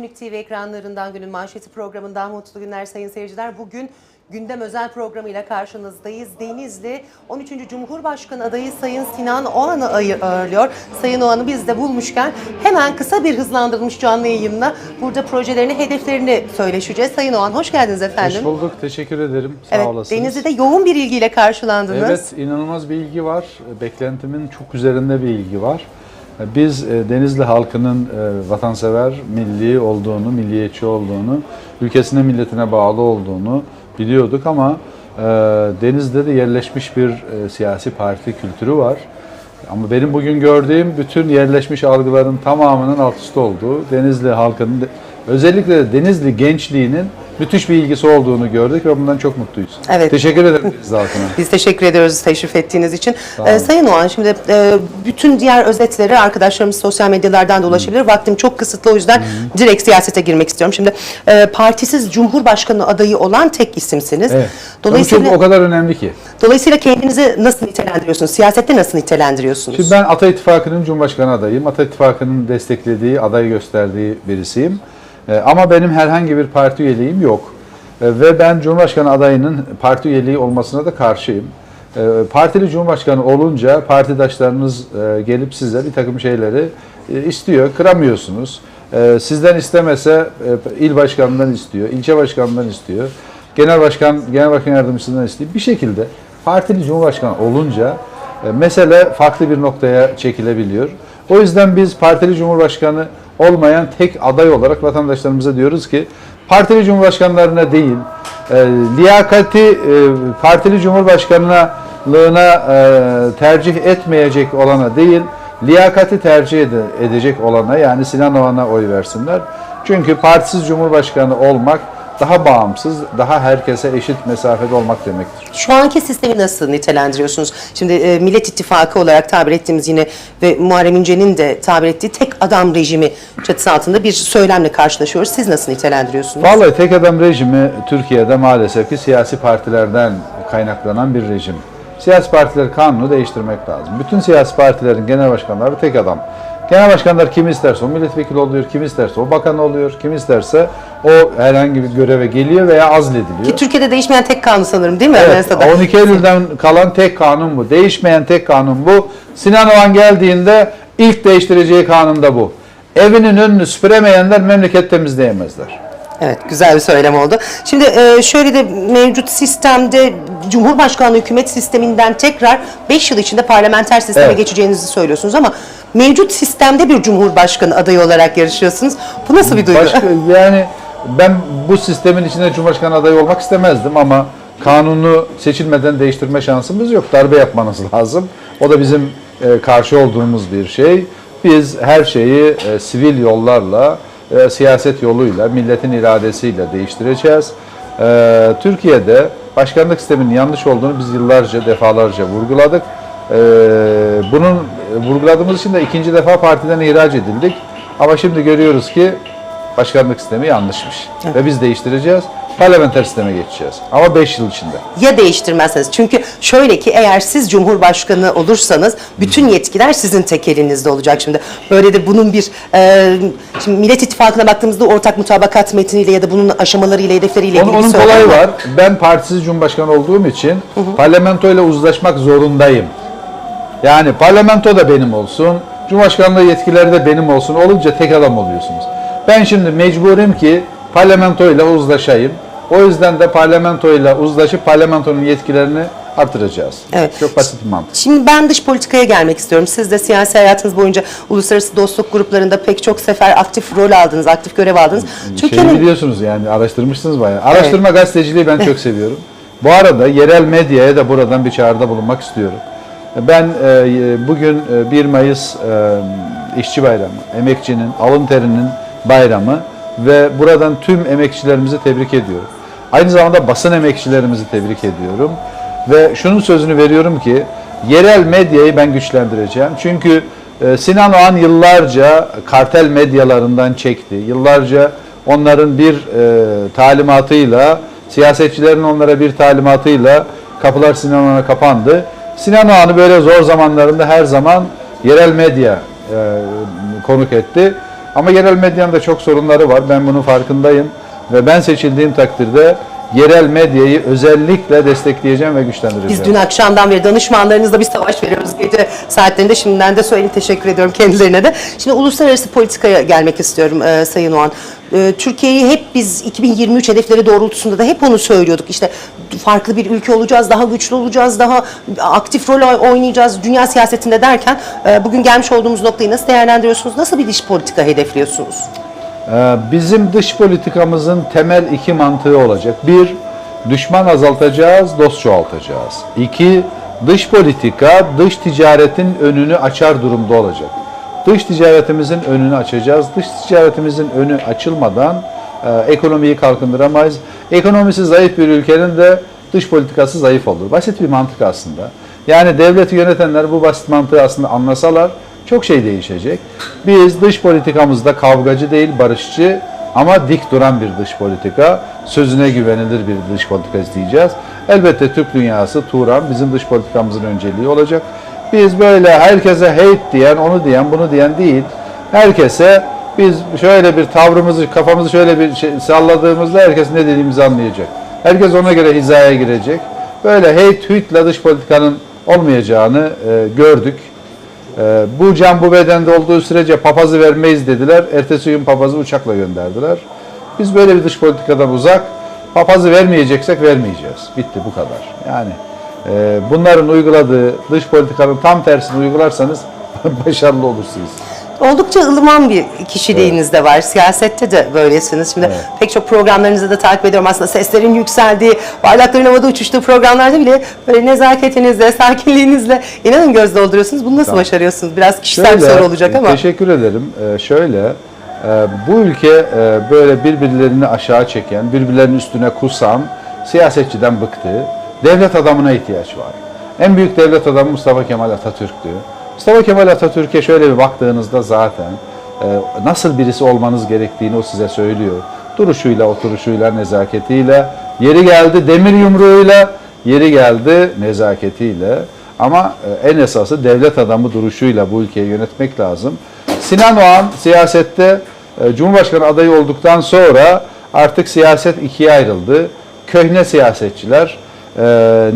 Günlük TV ekranlarından günün manşeti programından mutlu günler sayın seyirciler. Bugün gündem özel programıyla karşınızdayız. Denizli 13. Cumhurbaşkanı adayı Sayın Sinan Oğan'ı ağırlıyor. Sayın Oğan'ı biz de bulmuşken hemen kısa bir hızlandırılmış canlı yayınla burada projelerini, hedeflerini söyleşeceğiz. Sayın Oğan hoş geldiniz efendim. Hoş bulduk. Teşekkür ederim. Sağ Evet, olasınız. Denizli'de yoğun bir ilgiyle karşılandınız. Evet, inanılmaz bir ilgi var. Beklentimin çok üzerinde bir ilgi var. Biz e, Denizli halkının e, vatansever, milli olduğunu, milliyetçi olduğunu, ülkesine, milletine bağlı olduğunu biliyorduk ama e, Denizli'de de yerleşmiş bir siyasi parti kültürü var. Ama benim bugün gördüğüm bütün yerleşmiş algıların tamamının alt üst olduğu, Denizli halkının, özellikle de Denizli gençliğinin müthiş bir ilgisi olduğunu gördük ve bundan çok mutluyuz. Evet. Teşekkür ederim Denizli halkına. Biz teşekkür ediyoruz teşrif ettiğiniz için. Ee, Sayın Oğan şimdi e, bütün diğer özetleri arkadaşlarımız sosyal medyalardan da ulaşabilir. Vaktim çok kısıtlı o yüzden direkt siyasete girmek istiyorum. Şimdi e, partisiz Cumhurbaşkanı adayı olan tek isimsiniz. Evet. Dolayısıyla, Bu çok o kadar önemli ki. dolayısıyla kendinizi nasıl nitelendiriyorsunuz? Siyasette nasıl nitelendiriyorsunuz? Şimdi ben Ata İttifakı'nın Cumhurbaşkanı adayım. Ata İttifakı'nın desteklediği, aday gösterdiği birisiyim. Ee, ama benim herhangi bir parti üyeliğim yok. Ee, ve ben Cumhurbaşkanı adayının parti üyeliği olmasına da karşıyım. Ee, partili Cumhurbaşkanı olunca partidaşlarınız e, gelip size bir takım şeyleri e, istiyor, kıramıyorsunuz. Sizden istemese e, il başkanından istiyor, ilçe başkanından istiyor, genel başkan, genel başkan yardımcısından istiyor. Bir şekilde partili Cumhurbaşkanı olunca mesele farklı bir noktaya çekilebiliyor. O yüzden biz partili cumhurbaşkanı olmayan tek aday olarak vatandaşlarımıza diyoruz ki partili cumhurbaşkanlarına değil, e, liyakati e, partili cumhurbaşkanlığına e, tercih etmeyecek olana değil, liyakati tercih ede- edecek olana yani Sinan Oğan'a oy versinler. Çünkü partisiz cumhurbaşkanı olmak daha bağımsız, daha herkese eşit mesafede olmak demektir. Şu anki sistemi nasıl nitelendiriyorsunuz? Şimdi e, Millet İttifakı olarak tabir ettiğimiz yine ve Muharrem İnce'nin de tabir ettiği tek adam rejimi çatısı altında bir söylemle karşılaşıyoruz. Siz nasıl nitelendiriyorsunuz? Vallahi tek adam rejimi Türkiye'de maalesef ki siyasi partilerden kaynaklanan bir rejim. Siyasi partiler kanunu değiştirmek lazım. Bütün siyasi partilerin genel başkanları tek adam. Genel başkanlar kim isterse o milletvekili oluyor, kim isterse o bakan oluyor, kim isterse o herhangi bir göreve geliyor veya azlediliyor. Ki Türkiye'de değişmeyen tek kanun sanırım değil mi? Evet, Anayasada? 12 Eylül'den kalan tek kanun bu. Değişmeyen tek kanun bu. Sinan Oğan geldiğinde ilk değiştireceği kanun da bu. Evinin önünü süpüremeyenler memleket temizleyemezler. Evet, güzel bir söylem oldu. Şimdi e, şöyle de mevcut sistemde Cumhurbaşkanlığı hükümet sisteminden tekrar 5 yıl içinde parlamenter sisteme Evet. geçeceğinizi söylüyorsunuz ama mevcut sistemde bir Cumhurbaşkanı adayı olarak yarışıyorsunuz. Bu nasıl bir duygu? Başka, yani ben bu sistemin içinde Cumhurbaşkanı adayı olmak istemezdim ama kanunu seçilmeden değiştirme şansımız yok. Darbe yapmanız lazım. O da bizim e, karşı olduğumuz bir şey. Biz her şeyi e, sivil yollarla, e, siyaset yoluyla, milletin iradesiyle değiştireceğiz. E, Türkiye'de başkanlık sisteminin yanlış olduğunu biz yıllarca, defalarca vurguladık. E, bunun vurguladığımız için de ikinci defa partiden ihraç edildik. Ama şimdi görüyoruz ki başkanlık sistemi yanlışmış. Ve biz değiştireceğiz. Parlamenter sisteme geçeceğiz. Ama 5 yıl içinde. ya değiştirmezseniz. Çünkü şöyle ki eğer siz Cumhurbaşkanı olursanız bütün yetkiler sizin tek elinizde olacak şimdi. Böyle de bunun bir e, şimdi Millet İttifakı'na baktığımızda ortak mutabakat metniyle ya da bunun aşamalarıyla, hedefleriyle Onun, ilgili onun kolayı var. Ben partisiz cumhurbaşkanı olduğum için parlamentoyla uzlaşmak zorundayım. Yani parlamento da benim olsun, cumhurbaşkanlığı yetkileri de benim olsun. Olunca tek adam oluyorsunuz. Ben şimdi mecburum ki parlamentoyla uzlaşayım. O yüzden de parlamentoyla uzlaşıp parlamentonun yetkilerini artıracağız. Evet. Çok basit bir mantık. Şimdi ben dış politikaya gelmek istiyorum. Siz de siyasi hayatınız boyunca uluslararası dostluk gruplarında pek çok sefer aktif rol aldınız, aktif görev aldınız. Türkiye'nin biliyorsunuz yani araştırmışsınız bayağı. Araştırma gazeteciliği ben çok seviyorum. Bu arada yerel medyaya da buradan bir çağrıda bulunmak istiyorum. Ben e, bugün e, 1 Mayıs e, İşçi Bayramı, emekçinin, alın terinin bayramı ve buradan tüm emekçilerimizi tebrik ediyorum. Aynı zamanda basın emekçilerimizi tebrik ediyorum. Ve şunun sözünü veriyorum ki yerel medyayı ben güçlendireceğim. Çünkü e, Sinan Oğan yıllarca kartel medyalarından çekti. Yıllarca onların bir e, talimatıyla, siyasetçilerin onlara bir talimatıyla kapılar Sinan Oğan'a kapandı. Sinan Oğan'ı böyle zor zamanlarında her zaman yerel medya e, konuk etti. Ama yerel medyanın da çok sorunları var. Ben bunun farkındayım. Ve ben seçildiğim takdirde yerel medyayı özellikle destekleyeceğim ve güçlendireceğim. Biz dün akşamdan beri danışmanlarınızla bir savaş veriyoruz gece saatlerinde. Şimdiden de söyleyeyim teşekkür ediyorum kendilerine de. Şimdi uluslararası politikaya gelmek istiyorum e, Sayın Oğan. E, Türkiye'yi hep biz 2023 hedefleri doğrultusunda da hep onu söylüyorduk. İşte farklı bir ülke olacağız, daha güçlü olacağız, daha aktif rol oynayacağız dünya siyasetinde derken e, bugün gelmiş olduğumuz noktayı nasıl değerlendiriyorsunuz? Nasıl bir dış politika hedefliyorsunuz? Ee, Bizim dış politikamızın temel iki mantığı olacak. Bir, düşman azaltacağız, dost çoğaltacağız. İki, dış politika dış ticaretin önünü açar durumda olacak. Dış ticaretimizin önünü açacağız. Dış ticaretimizin önü açılmadan e, ekonomiyi kalkındıramayız. Ekonomisi zayıf bir ülkenin de dış politikası zayıf olur. Basit bir mantık aslında. Yani devleti yönetenler bu basit mantığı aslında anlasalar çok şey değişecek. Biz dış politikamızda kavgacı değil barışçı ama dik duran bir dış politika, sözüne güvenilir bir dış politika izleyeceğiz. Elbette Türk dünyası, Turan bizim dış politikamızın önceliği olacak. Biz böyle herkese hate diyen, onu diyen, bunu diyen değil. Herkese biz şöyle bir tavrımızı, kafamızı şöyle bir şey salladığımızda herkes ne dediğimizi anlayacak. Herkes ona göre hizaya girecek. Böyle hate tweetle dış politikanın olmayacağını e, gördük. Ee, bu can bu bedende olduğu sürece papazı vermeyiz dediler. Ertesi gün papazı uçakla gönderdiler. Biz böyle bir dış politikadan uzak, papazı vermeyeceksek vermeyeceğiz. Bitti bu kadar. Yani e, bunların uyguladığı dış politikanın tam tersini uygularsanız başarılı olursunuz. Oldukça ılıman bir kişiliğiniz de var. Siyasette de böylesiniz. Şimdi Evet. pek çok programlarınızı da takip ediyorum. Aslında seslerin yükseldiği, bardakların havada uçuştuğu programlarda bile böyle nezaketinizle, sakinliğinizle inanın göz dolduruyorsunuz. Bunu nasıl Tamam. başarıyorsunuz? Biraz kişisel bir soru olacak ama. Teşekkür ederim. Ee, şöyle, e, bu ülke e, böyle birbirlerini aşağı çeken, birbirlerinin üstüne kusan siyasetçiden bıktı. Devlet adamına ihtiyaç var. En büyük devlet adamı Mustafa Kemal Atatürk'tü. Mustafa Kemal Atatürk'e şöyle bir baktığınızda zaten e, nasıl birisi olmanız gerektiğini o size söylüyor. Duruşuyla, oturuşuyla, nezaketiyle, yeri geldi demir yumruğuyla, yeri geldi nezaketiyle. Ama e, en esası devlet adamı duruşuyla bu ülkeyi yönetmek lazım. Sinan Oğan siyasette e, Cumhurbaşkanı adayı olduktan sonra artık siyaset ikiye ayrıldı. Köhne siyasetçiler,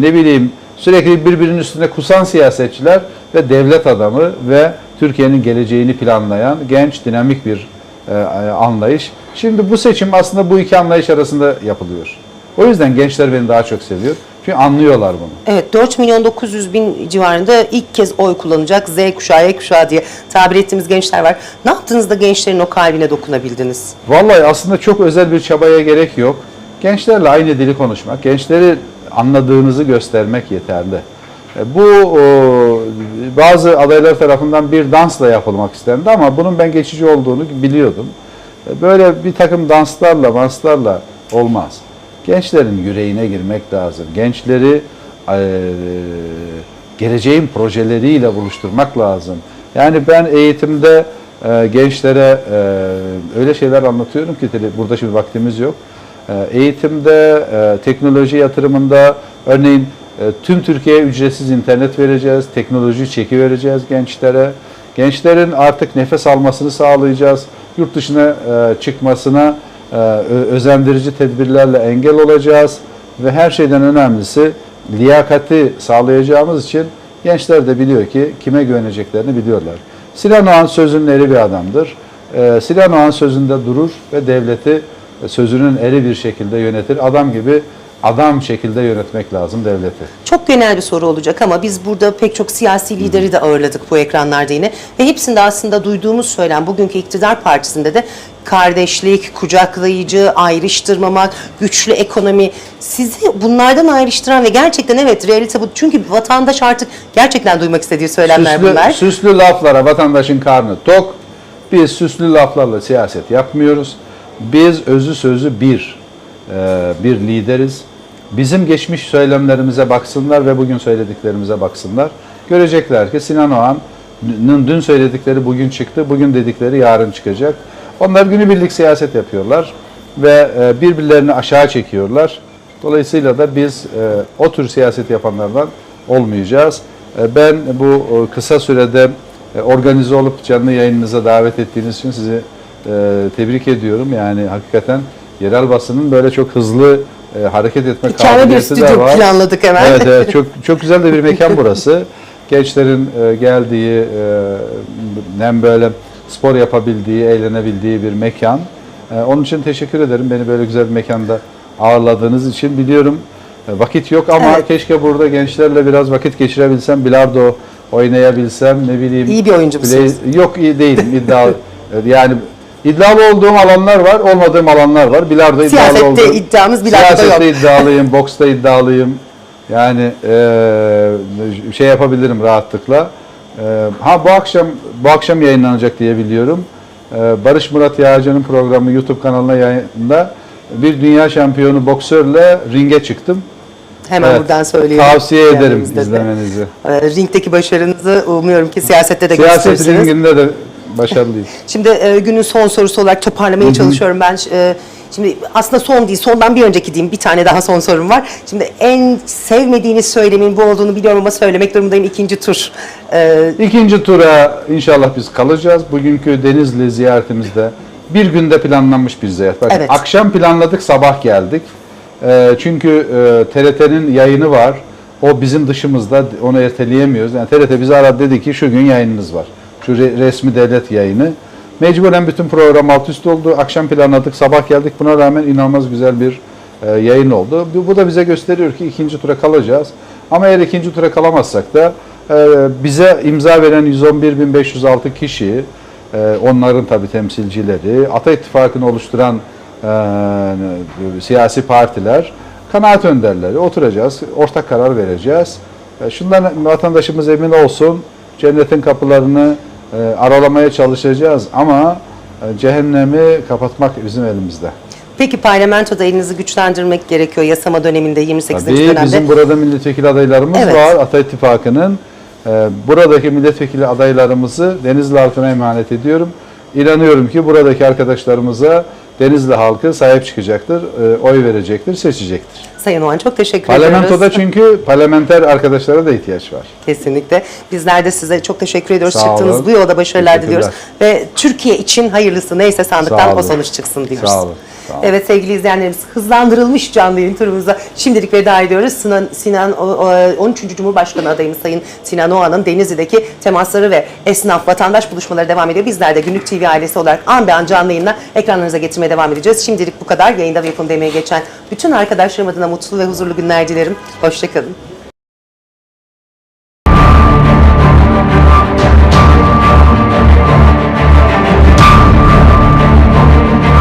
ne bileyim sürekli birbirinin üstüne kusan siyasetçiler ve devlet adamı ve Türkiye'nin geleceğini planlayan genç, dinamik bir e, anlayış. Şimdi bu seçim aslında bu iki anlayış arasında yapılıyor. O yüzden gençler beni daha çok seviyor. Çünkü anlıyorlar bunu. Evet 4 milyon 900 bin civarında ilk kez oy kullanacak Z kuşağı, Y kuşağı diye tabir ettiğimiz gençler var. Ne yaptınız da gençlerin o kalbine dokunabildiniz? Vallahi aslında çok özel bir çabaya gerek yok. Gençlerle aynı dili konuşmak, gençleri anladığınızı göstermek yeterli. E, Bu bazı adaylar tarafından bir dansla yapılmak istendi ama bunun ben geçici olduğunu biliyordum. E, Böyle bir takım danslarla, danslarla olmaz. Gençlerin yüreğine girmek lazım. Gençleri e, geleceğin projeleriyle buluşturmak lazım. Yani ben eğitimde gençlere öyle şeyler anlatıyorum ki burada şimdi vaktimiz yok. E, eğitimde, e, teknoloji yatırımında örneğin e, tüm Türkiye'ye ücretsiz internet vereceğiz, teknoloji çeki vereceğiz gençlere. Gençlerin artık nefes almasını sağlayacağız. Yurt dışına e, çıkmasına özendirici tedbirlerle engel olacağız ve her şeyden önemlisi liyakati sağlayacağımız için gençler de biliyor ki kime güveneceklerini biliyorlar. Sinan Oğan sözünün eri bir adamdır. Ee, Sinan Oğan sözünde durur ve devleti sözünün eri bir şekilde yönetir. Adam gibi adam şekilde yönetmek lazım devleti. Çok genel bir soru olacak ama biz burada pek çok siyasi lideri de ağırladık bu ekranlarda yine. Ve hepsinde aslında duyduğumuz söylem bugünkü iktidar partisinde de kardeşlik, kucaklayıcı, ayrıştırmamak, güçlü ekonomi. Sizi bunlardan ayrıştıran ve gerçekten evet realite bu. Çünkü vatandaş artık gerçekten duymak istediği söylemler Süslü, bunlar. süslü laflara vatandaşın karnı tok. Biz süslü laflarla siyaset yapmıyoruz. Biz özü sözü bir, e, bir lideriz. Bizim geçmiş söylemlerimize baksınlar ve bugün söylediklerimize baksınlar. Görecekler ki Sinan Oğan'ın dün söyledikleri bugün çıktı, bugün dedikleri yarın çıkacak. Onlar günübirlik siyaset yapıyorlar ve e, birbirlerini aşağı çekiyorlar. Dolayısıyla da biz e, o tür siyaset yapanlardan olmayacağız. Ben bu kısa sürede organize olup canlı yayınınıza davet ettiğiniz için sizi tebrik ediyorum. Yani hakikaten yerel basının böyle çok hızlı e, hareket etme bir kabiliyeti de var. planladık hemen. Evet, evet çok çok güzel de bir mekan burası. Gençlerin e, geldiği, e, hem böyle spor yapabildiği, eğlenebildiği bir mekan. E, onun için teşekkür ederim beni böyle güzel bir mekanda ağırladığınız için. Biliyorum e, vakit yok ama Evet. keşke burada gençlerle biraz vakit geçirebilsem, bilardo oynayabilsem, ne bileyim. İyi bir oyuncu musunuz? Play- Yok iyi değilim iddia. yani iddialı olduğum alanlar var, olmadığım alanlar var. Bilardo iddialı Siyasette olduğum. iddiamız bilardoda yok. Siyasette iddialıyım, boksta iddialıyım. Yani eee, şey yapabilirim rahatlıkla. Eee, ha bu akşam bu akşam yayınlanacak diye biliyorum. Eee, Barış Murat Yağcı'nın programı YouTube kanalına yayında bir dünya şampiyonu boksörle ringe çıktım. Hemen Evet. buradan söyleyelim. Tavsiye ederim de. izlemenizi. E, ringdeki başarınızı umuyorum ki siyasette de Siyaset gösterirsiniz. ringinde de başarılıyım. Şimdi e, günün son sorusu olarak toparlamaya çalışıyorum ben. E, şimdi aslında son değil, sondan bir önceki diyeyim. Bir tane daha son sorum var. Şimdi en sevmediğiniz söylemin bu olduğunu biliyorum ama söylemek durumundayım ikinci tur. E, İkinci tura inşallah biz kalacağız. Bugünkü Denizli ziyaretimizde bir günde planlanmış bir ziyaret. Bakın, Evet. Akşam planladık, sabah geldik. Ee, çünkü e, TRT'nin yayını var. O bizim dışımızda, onu erteleyemiyoruz. Yani TRT bizi aradı dedi ki şu gün yayınınız var. Şu re- resmi devlet yayını. Mecburen bütün program alt üst oldu. Akşam planladık, sabah geldik. Buna rağmen inanılmaz güzel bir e, yayın oldu. Bu, bu da bize gösteriyor ki ikinci tura kalacağız. Ama eğer ikinci tura kalamazsak da e, bize imza veren 111.506 kişi, e, onların tabii temsilcileri, Ata İttifakı'nı oluşturan e, siyasi partiler, kanaat önderleri oturacağız, ortak karar vereceğiz. E, şundan vatandaşımız emin olsun, cennetin kapılarını e, aralamaya çalışacağız ama e, cehennemi kapatmak bizim elimizde. peki parlamentoda elinizi güçlendirmek gerekiyor yasama döneminde 28. Tabii dönemde. bizim burada milletvekili adaylarımız Evet. var. Ata İttifakı'nın e, buradaki milletvekili adaylarımızı Denizli halkına emanet ediyorum. İnanıyorum ki buradaki arkadaşlarımıza Denizli halkı sahip çıkacaktır, e, oy verecektir, seçecektir. Sayın Oğan çok teşekkür Parlamentoda ediyoruz. çünkü parlamenter arkadaşlara da ihtiyaç var. Kesinlikle. Bizler de size çok teşekkür ediyoruz. Sağ Çıktığınız olun. bu yolda başarılar diliyoruz. Ve Türkiye için hayırlısı neyse Sağ sandıktan olun. o sonuç çıksın diyoruz. Sağ olun, Evet sevgili izleyenlerimiz hızlandırılmış canlı yayın turumuza şimdilik veda ediyoruz. Sinan, Sinan o- o- 13. Cumhurbaşkanı adayımız Sayın Sinan Oğan'ın Denizli'deki temasları ve esnaf vatandaş buluşmaları devam ediyor. Bizler de Günlük TV ailesi olarak an be an canlı yayınla ekranlarınıza getirmeye devam edeceğiz. Şimdilik bu kadar. Yayında ve yapımda emeği geçen bütün arkadaşlarım adına mutlu ve huzurlu günler dilerim. Hoşçakalın.